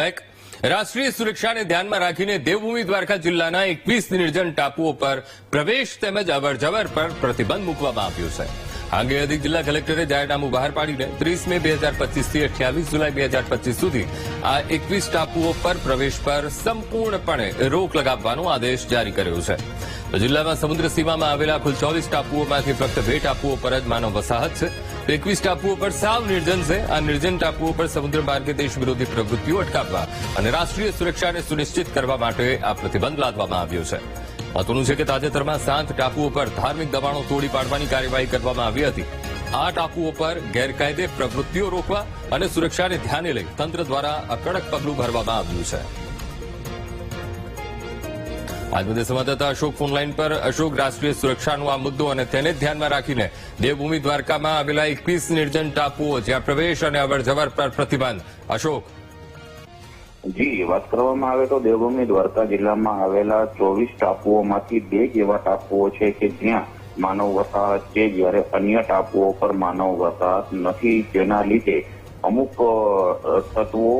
Back રાષ્ટ્રીય સુરક્ષાને ધ્યાનમાં રાખીને દેવભૂમિ દ્વારકા જિલ્લાના એકવીસ નિર્જન ટાપુઓ પર પ્રવેશ તેમજ અવરજવર પર પ્રતિબંધ મૂકવામાં આવ્યો છે. આ અંગે અધિક જિલ્લા કલેક્ટરે જાહેરનામું બહાર પાડીને ત્રીસ મે બે હજાર પચીસથી અઠ્યાવીસ જુલાઈ બે હજાર પચીસ સુધી આ એકવીસ ટાપુઓ પર પ્રવેશ પર સંપૂર્ણપણે રોક લગાવવાનો આદેશ જારી કર્યો છે. જિલ્લામાં સમુદ્ર સીમામાં આવેલા કુલ ચોવીસ ટાપુઓમાંથી ફક્ત બે ટાપુઓ પર જ માનવ વસાહત છે. એકવીસ ટાપુઓ પર સાવ નિર્જન છે. આ નિર્જન ટાપુઓ પર સમુદ્ર માર્ગે દેશ વિરોધી પ્રવૃત્તિઓ અટકાવવા અને રાષ્ટ્રીય સુરક્ષાને સુનિશ્ચિત કરવા માટે આ પ્રતિબંધ લાદવામાં આવ્યો છે. મહત્વનું છે કે તાજેતરમાં સાત ટાપુઓ પર ધાર્મિક દબાણો તોડી પાડવાની કાર્યવાહી કરવામાં આવી હતી. આ ટાપુઓ પર ગેરકાયદે પ્રવૃત્તિઓ રોકવા અને સુરક્ષાને ધ્યાને લઈ તંત્ર દ્વારા અકડક કડક પગલું ભરવામાં આવ્યું છે. આજ સંવાદદાતા અશોક ફોનલાઈન પર. અશોક, રાષ્ટ્રીય સુરક્ષાનો આ મુદ્દો અને તેને ધ્યાનમાં રાખીને દેવભૂમિ દ્વારકામાં આવેલા એકવીસ નિર્જન ટાપુઓ જ્યાં પ્રવેશ અને અવરજવર પર પ્રતિબંધ. અશોક. જી, વાત કરવામાં આવે તો દેવભૂમિ દ્વારકા જિલ્લામાં આવેલા ચોવીસ ટાપુઓમાંથી બે એવા ટાપુઓ છે કે જ્યાં માનવ વસાહત છે, જ્યારે અન્ય ટાપુઓ પર માનવ વસાહત નથી. જેના લીધે અમુક તત્વો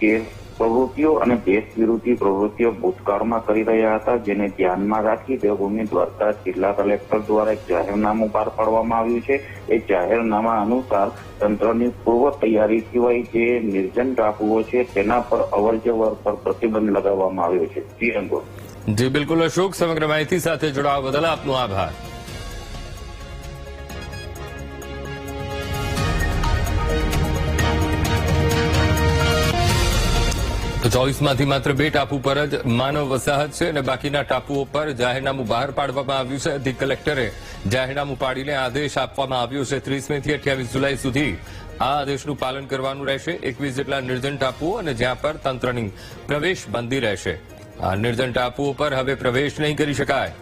જે પ્રવૃત્તિઓ અને દેશ વિરોધી પ્રવૃત્તિઓ ભૂતકાળમાં કરી રહ્યા હતા, જેને ધ્યાનમાં રાખી દેવભૂમિ દ્વારકા જિલ્લા કલેક્ટર દ્વારા એક જાહેરનામું બહાર પાડવામાં આવ્યું છે. એ જાહેરનામા અનુસાર તંત્રની પૂર્વ તૈયારી સિવાય જે નિર્જન ટાપુઓ છે, તેના પર અવરજવર પર પ્રતિબંધ લગાવવામાં આવ્યો છે. જી અંગો. જી, બિલકુલ અશોક, સમગ્ર માહિતી સાથે જોડાવા બદલ આપનો આભાર. ચોવીસમાંથી માત્ર બે ટાપુ પર જ માનવ વસાહત છે અને બાકીના ટાપુઓ પર જાહેરનામું બહાર પાડવામાં આવ્યું છે. અધિક કલેક્ટરે જાહેરનામું પાડીને આદેશ આપવામાં આવ્યો છે. ત્રીસમીથી અઠ્યાવીસ જુલાઈ સુધી આ આદેશનું પાલન કરવાનું રહેશે. એકવીસ જેટલા નિર્જન ટાપુઓ અને જ્યાં પર તંત્રની પ્રવેશ બંધી રહેશે. આ નિર્જન ટાપુઓ પર હવે પ્રવેશ નહીં કરી શકાય.